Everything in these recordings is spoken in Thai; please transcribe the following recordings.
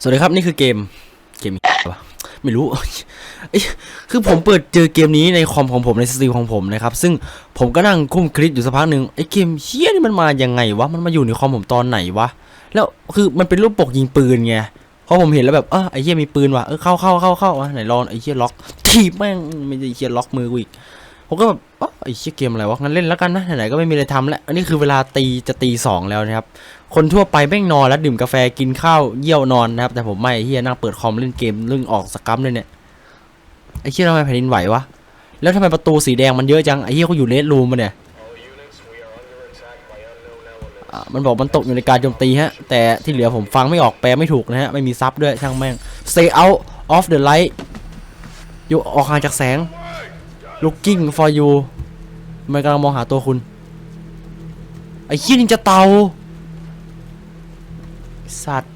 สวัสดีครับนี่คือเกมเกมอะไรวะไม่รู้คือผมเปิดเจอเกมนี้ในคอมของผมในสตรีมของผมนะครับ ซึ่งผมก็นั่งคุ้มคลิกอยู่สักพักหนึ่งไอ้เกมเฮี้ยนี่มันมายังไงวะมันมาอยู่ในคอมผมตอนไหนวะแล้วคือมันเป็นรูปปกยิงปืนไงพอผมเห็นแล้วแบบเออไอ้เฮี้ยมีปืนว่ะเออเข้าเข้าเข้าเข้าวะไหนลองไอ้เฮี้ยล็อกทีบแม่งไม่ได้เฮี้ยล็อกมือกูอีกผมก็แบบ ไอ้เฮี้ยเกมอะไรวะงั้นเล่นแล้วกันนะไหนๆก็ไม่มีอะไรทำแล้วอันนี้คือเวลาตีจะตีสองแล้วนะครับคนทั่วไปแม่งนอนแล้วดื่มกาแฟกินข้าวเยี่ยวนอนนะครับแต่ผมไม่เฮียนั่งเปิดคอมเล่นเกมเรื่องออกสกัมเลยเนี่ยไอ้เฮียทำไมแผ่นดินไหววะแล้วทำไมประตูสีแดงมันเยอะจังไอ้เฮียเขาอยู่เลสรูมมาเนี่ยมันบอกมันตกอยู่ในการโจมตีฮะ แต่ที่เหลือผมฟังไม่ออกแปลไม่ถูกนะฮะ ไม่มีซับด้วยช่างแม่ง stay out of the light อยู่ออกห่างจากแสง looking for you มันกำลังมองหาตัวคุณ ไอ้เฮียนินจะเตา สัตว์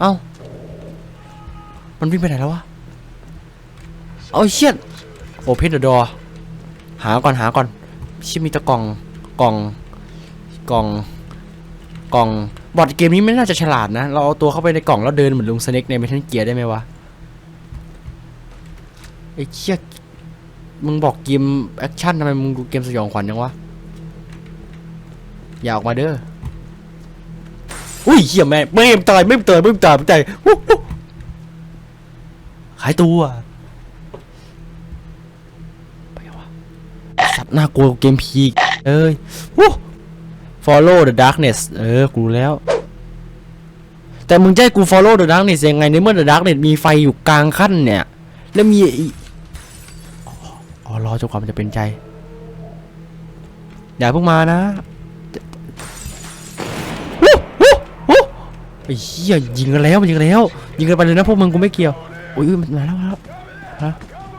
เอ้า มันวิ่งไปไหนแล้ววะ เอาเชี่ยโอเพนเดอะดอหาก่อนหาก่อนเชี่ยมีตะกล่องกล่องกล่องกล่องบอดเกมนี้ไม่น่าจะฉลาดนะ เราเอาตัวเข้าไปในกล่องแล้วเดินเหมือนลุงสเน็กในเมทัลเกียร์ได้ไหมวะไอ้เชี่ย มึงบอกเกมแอคชั่นทำไมมึงดูเกมสยองขวัญยังวะ อย่าออกมาเด้อ อุ้ยเฮียแม่ไม่ตายไม่ตายไม่ตายไม่ตายวู้วู้หายตัวไปวะสัตว์น่ากลัวเกมพีเอ้ยวู้ follow the darkness เออ กูรู้แล้ว แต่มึงจะให้กู follow the darkness ยังไงในเมื่อ the darkness มีไฟอยู่กลางขั้นเนี่ย แล้วมี อ้อ๋อรอจนกว่ามันจะเป็นใจ อย่าเพิ่งมานะไอ้เหี้ยยิงกันแล้วมันยิงกันแล้ว ยิงกันไปเลยนะพวกมึงกูไม่เกี่ยวโอ้ยมันมาแล้วมาแล้วฮะ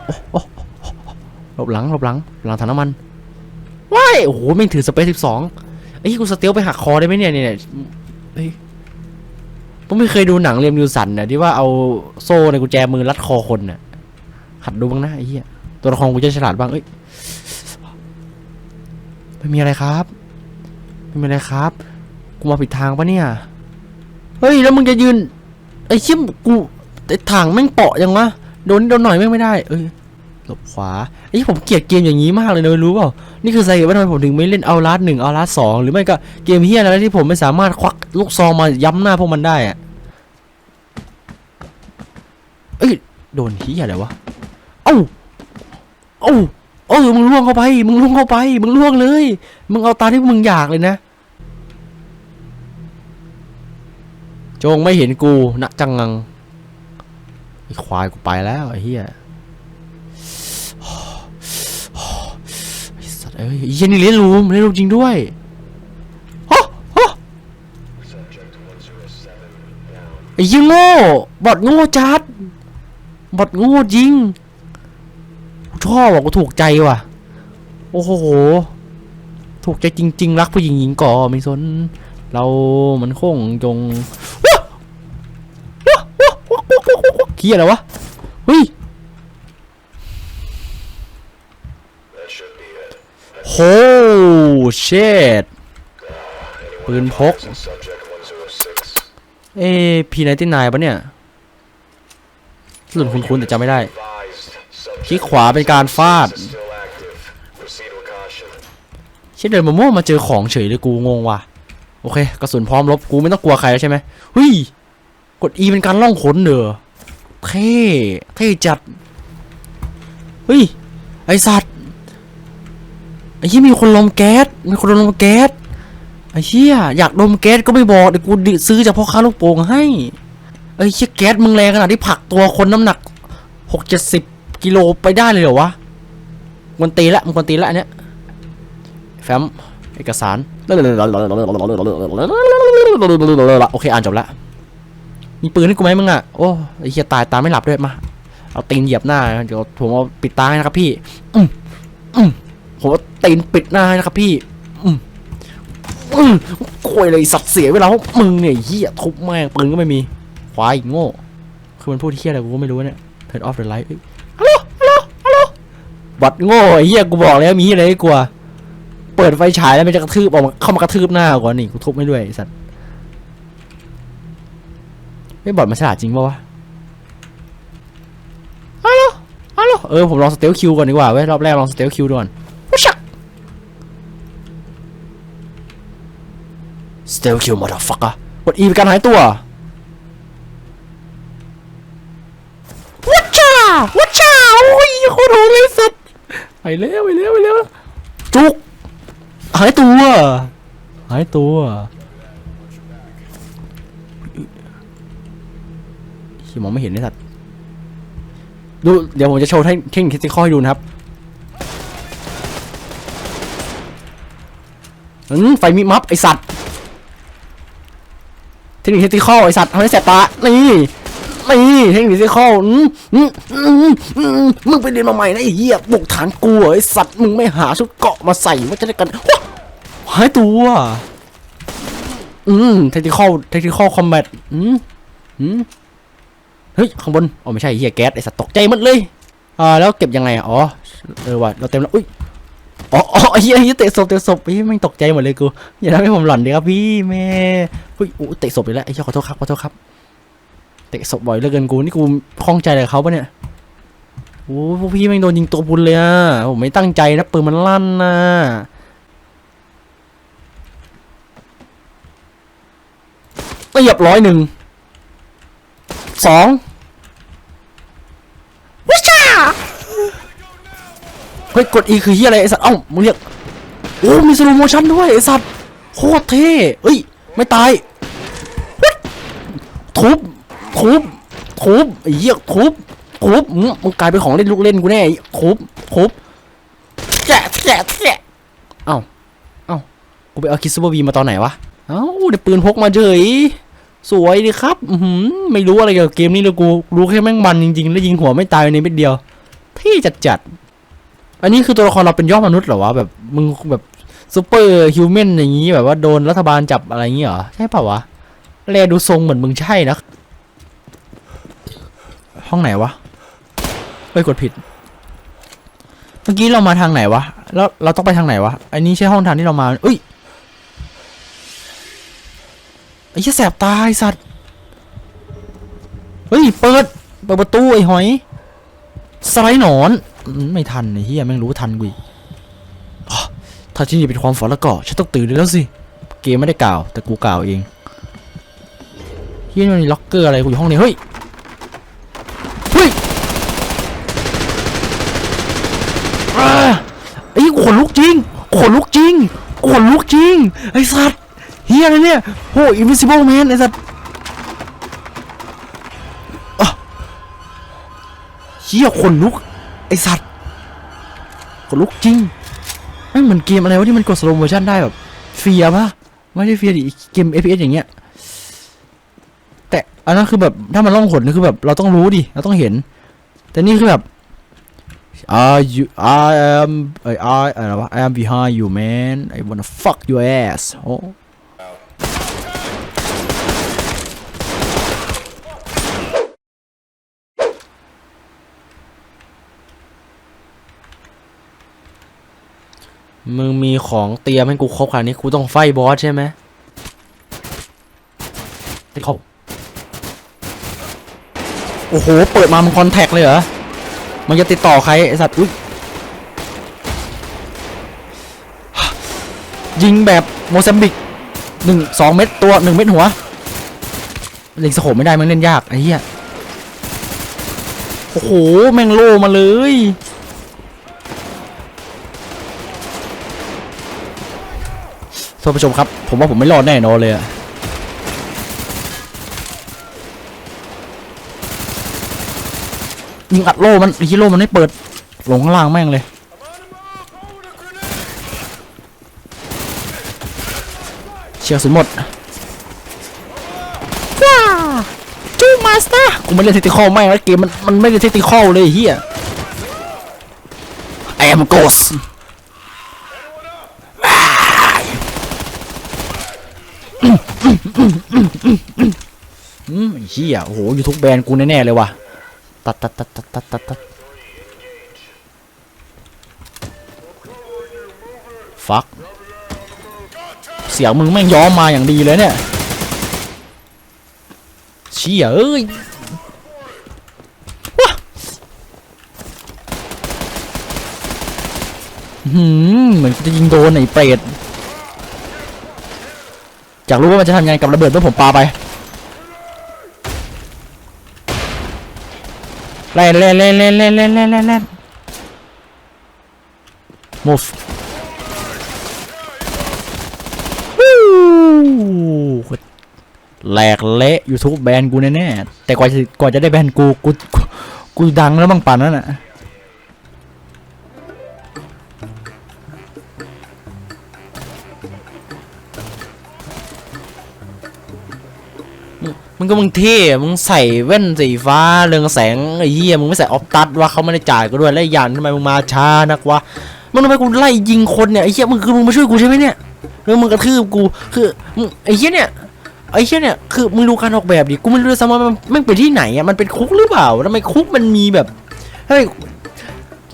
โอ้โอ้โอ้หลบหลังหลบหลังหลังถังน้ำมันว้ายโอ้โหแม่งถือสเปซสิบสองไอ้กูสเตลไปหักคอได้ไหมเนี่ยเนี่ยเนี่ยเฮ้ยผมไม่เคยดูหนังเรียมนิวสันนะที่ว่าเอาโซ่ในกุญแจมือรัดคอคนน่ะหัดดูบ้างนะไอ้เหี้ย ตัวละครกูจะฉลาดบ้างเอ้ยไม่มีอะไรครับ ไม่มีอะไรครับ กูมาผิดทางปะเนี่ย เฮ้ย แล้วมึงจะยืน ไอ้ชี่ยมกูไอ้ทางแม่งเปาะยังวะ โดนโดนหน่อยแม่งไม่ได้ เอ้ย หลบขวาไอ้ยผมเกลียดเกมอย่างนี้มากเลยนะรู้เปล่า นี่คือสาเหตุว่าทำไมผมถึงไม่เล่นเอาลัดหนึ่งเอาลัดสองหรือไม่ก็เกมเฮียอะไรที่ผมไม่สามารถควักลูกซองมาย้ำหน้าพวกมันได้อะเอ้ย โดนเฮียอะไรวะ เอ้า เอ้าเออมึงล่วงเข้าไป มึงล่วงเข้าไป มึงล่วงเลย มึงเอาตามที่มึงอยากเลยนะ จงไม่เห็นกูนะจังงังไอ้ควายกูไปแล้วไอ้เหี้ยไอ้สัตว์เอ้ยไอ้เหี้ยนี่เล่นรูมเล่นรูมจริงด้วยไอ้เหี้ยโง่ บอดโง่จัด บอดโง่จริง ชอบว่ะกูถูกใจว่ะ โอ้โห ถูกใจจริง ๆ รักผู้หญิงหญิงก่อไม่สน เรามันคงจงว้าวว้าวว้าวว้าวว้าวว้าวว้าวเฮียอะไรวะเฮ้ยโหเชดปืนพก เอ้พีไนตี้นายปะเนี่ยรุ่นคุ้นๆแต่จำไม่ได้ คลิกขวาเป็นการฟาดเช่นเดินมาโม่วมาเจอของเฉยเลยกูงงว่ะโอเคกระสุนพร้อมลบกูไม่ต้องกลัวใครแล้วใช่ไหมเฮ้ยกด E เป็นการล่องขนเด้อเท่เท่จัดเฮ้ยไอสัตว์ไอ้เหี้ยมีคนลมแก๊สมีคนลมแก๊สไอ้เหี้ยอยากดมแก๊สก็ไม่บอกเดี๋ยวกูซื้อจากพ่อค้าลูกโป่งให้ไอ้เหี้ยแก๊สมึงแรงขนาดที่ผลักตัวคนน้ำหนักหกเจ็ดสิบ กิโลไปได้เลยเหรอวะมันตีละมันตีละอันเนี้ยแฟ้มเอกสารโอเคอ่านจบละมีปืนให้กูไหมมึงอะโอ้ไอ้เหี้ยตายตาไม่หลับด้วยมาเอาตีนเหยียบหน้าเดี๋ยวผมเอาปิดตาให้นะครับพี่อืมอืมผมเอาตีนปิดหน้าให้นะครับพี่อืมอืมคุยเลยสัตว์เสียเวลาพวกมึงเนี่ยเหี้ยทุบแม่งปืนก็ไม่มีควายโง่คือมันพูดเหี้ยอะไรกูก็ไม่รู้เนี่ย turn off the light บัดโง่ไอ้เหี้ยกูบอกแล้วมีอะไรให้กลัว เปิดไฟฉายแล้วมันจะกระทืบออกมาเข้ามากระทืบหน้าก่อนนี่กูทุบไม่ด้วยไอ้สัตว์ไม่บอดมันฉลาดจริงปะวะฮัลโหลฮัลโหลเออผมลองสเตลคิวก่อนดีกว่าเว้ยรอบแรกลองสเตลคิวดูก่อนวุชักสเตลคิวมาดฟักอะกด E เป็นการหายตัววัชชาวัชชาโอ้ยโคตรโหดเลยสัตว ไปเร็วไปเร็วไปเร็วจุกหายตัวหายตัวที่มองไม่เห็นไอ้สัตว์ดูเดี๋ยวผมจะโชว์เทคเทคนิคที่ข้อให้ดูนะครับอืมไฟมีมัฟไอสัตว์เทคนิคที่ข้อไอสัตว์ทำให้แสบตานี่ นี่เทคนิคที่ข้ออืมอืมอืมอืมมึงไปเรียนมาใหม่นะไอ้เหี้ยบุกฐานกูเหรอไอสัตว์มึงไม่หาชุดเกราะมาใส่ว่าจะได้กันว้าหายตัว อืมเทคนิคข้อเทคนิคข้อคอมแบทอืมอืมเฮ้ยข้างบนอ๋อไม่ใช่เฮียแก๊สไอสัตว์ตกใจหมดเลยอ่าแล้วเก็บยังไงอะอ๋อเออว่ะเราเต็มแล้วอุ้ยอ๋ออ๋อเฮียเฮียเตะศพเตะศพพี่ไม่งตกใจหมดเลยกูอย่าทำให้ผมหลอนดีครับพี่แม่เฮ้ยโอ้เตะศพไปแล้วไอ้เหี้ยขอโทษครับขอโทษครับ เตะศพบ่อยเหลือเกินกูนี่กูคล่องใจอะไรกับเขาปะเนี่ยโอ้พวกพี่แม่งโดนยิงตัวพุนเลยอะผมไม่ตั้งใจนะปืนมันลั่นนะเรียบร้อยหนึ่งสองวิชาเฮ้ยกด E คือเฮียอะไรไอสัตว์เอ้ามึงเรียกโอ้มีสโลโมชั่นด้วยไอสัตว์โคตรเท่เอ้ยไม่ตายฮึดทุบ ทุบทุบไอ้เหี้ยทุบทุบมึงมึงกลายเป็นของเล่นลูกเล่นกูแน่ทุบทุบแจกแจกแจกเอ้าเอ้ากูไปเอาคิสซูเปอร์บีมาตอนไหนวะเอ้าได้ปืนพกมาเฉยสวยดีครับอือหือไม่รู้อะไรเกี่ยวกับเกมนี้เลยกูรู้แค่แม่งมันจริงๆ แล้วยิงหัวไม่ตายในเม็ดเดียวเท่จัดจัด อันนี้คือตัวละครเราเป็นยอดมนุษย์เหรอวะแบบมึงแบบซูเปอร์ฮิวแมนอย่างงี้แบบว่าโดนรัฐบาลจับอะไรอย่างงี้เหรอ ใช่ป่าวะ แลดูทรงเหมือนมึงใช่นะ ห้องไหนวะเฮ้ยกดผิด เมื่อกี้เรามาทางไหนวะ แล้วเราต้องไปทางไหนวะ อันนี้ใช่ห้องทางที่เรามาเอ้ยไอ้เหี้ยแสบตาไอ้สัตว์ เฮ้ย เปิด เปิดประตูไอ้หอย สไลด์หนอน ไม่ทันไอ้เหี้ยแม่งรู้ทันกูอีกถ้าที่นี่เป็นความฝันแล้วก็ฉันต้องตื่นได้แล้วสิ เกมไม่ได้กล่าว แต่กูกล่าวเองเฮียนมีล็อกเกอร์อะไรกูอยู่ห้องนี้ เฮ้ย เฮ้ยอ่าไอ้ขนลุกจริงขนลุกจริงขนลุกจริง ไอ้สัตว์เฮียอะไรเนี่ยโอ้อินวิซิเบิลแมนไอ้สัตว์เฮียขนลุก ไอ้สัตว์ขนลุกจริงไม่เหมือนเกมอะไรวะที่มันกดสโลโมชั่นได้แบบเฟียปะไม่ได้เฟียดิเกม FPS อย่างเงี้ย อันนั้นคือแบบถ้ามันล่องหนนี่คือแบบเราต้องรู้ดิเราต้องเห็น แต่นี่คือแบบ Are you I am I I อะไรวะ I am behind you man I wanna fuck your ass โอ้มึงมีของเตรียมให้กูครบขนาดนี้กูต้องไฟบอสใช่ไหมติดเข้า โอ้โห เปิดมามันคอนแทคเลยเหรอ มันจะติดต่อใครไอสัตว์ อุ้ย ยิงแบบโมซัมบิกหนึ่งสองเม็ดตัวหนึ่งเม็ดหัว เล็งสโคปไม่ได้มันเล่นยาก ไอ้เหี้ย โอ้โห แม่งโลมาเลย ท่านผู้ชมครับ ผมว่าผมไม่รอดแน่นอนเลยอะ ยิงอัดโล่มันฮีโร่มันไม่เปิดลงข้างล่างแม่งเลยเชียร์สุดหมดว้าจูมาสเตอร์กูไม่เล่นเทคนิคอลแม่งแล้วเกมมันมันไม่ได้เทคนิคอลเลยเฮีย I am ghost อืมไอ้เฮียโอ้โหยูทูบแบนกูแน่ๆเลยว่ะ ตัดตัดตัดตัดตัดตัดตัดฟักเสียงมึงแม่งย้อมมาอย่างดีเลยเนี่ยเชี่ยเอ้ยว้าหืมเหมือนจะยิงโดนไอ้เปรตอยากรู้ว่ามันจะทำยังไงกับระเบิดเมื่อผมปาไป ล่นเล่นเล่นเล่นเล่นเล่นเล่นเล่น move แหลกเละ YouTube แบนกูแน่แต่กว่าจะกว่าจะได้แบนกูกูกูดังแล้วบ้างป่านนั่นอะ มึงก็มึงเท่มึงใส่แว่นสีฟ้าเรืองแสงไอ้เหี้ยมึงไม่ใส่ออฟตัดวะเขาไม่ได้จ่ายกูด้วยแล้วอีกอย่างทำไมมึงมาช้านักวะมึงทำไมกูไล่ยิงคนเนี่ยไอ้เหี้ยมึงคือมึงมาช่วยกูใช่ไหมเนี่ยหรือมึงกระทืบกูคือมึงไอ้เหี้ยเนี่ยไอ้เหี้ยเนี่ยคือมึงดูการออกแบบดิกูไม่รู้ด้วยซ้ำว่ามันมันเป็นที่ไหนอะมันเป็นคุกหรือเปล่าทำไมคุกมันมีแบบเฮ้ย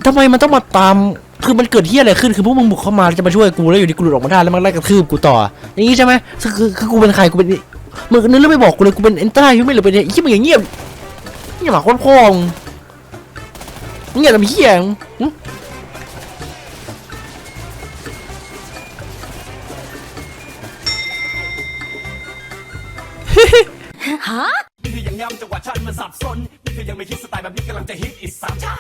ทำไมมันต้องมาตามคือมันเกิดเหี้ยอะไรขึ้นคือพวกมึงบุกเข้ามาจะมาช่วยกูแล้วอยู่ดีกูหลุดออกมาได้แล้วมันไล่กระทืบกูต่ออย่างนี้ใช่ไหมคือคือคือกูเป็นใครกูเป็น มึงนึกแล้วไม่บอกกูเลยกูเป็นเอนต้าฮิวแมนหรือเป็นไอ้เหี้ยมึงอย่างเงียบเงียบหมาโคตรพ่องมึงอย่าทำเหี้ยหึนี่คือยังย้ำจังหวะฉันมันสับสนนี่คือยังไม่คิดสไตล์แบบนี้กำลังจะฮิตอีกสามชา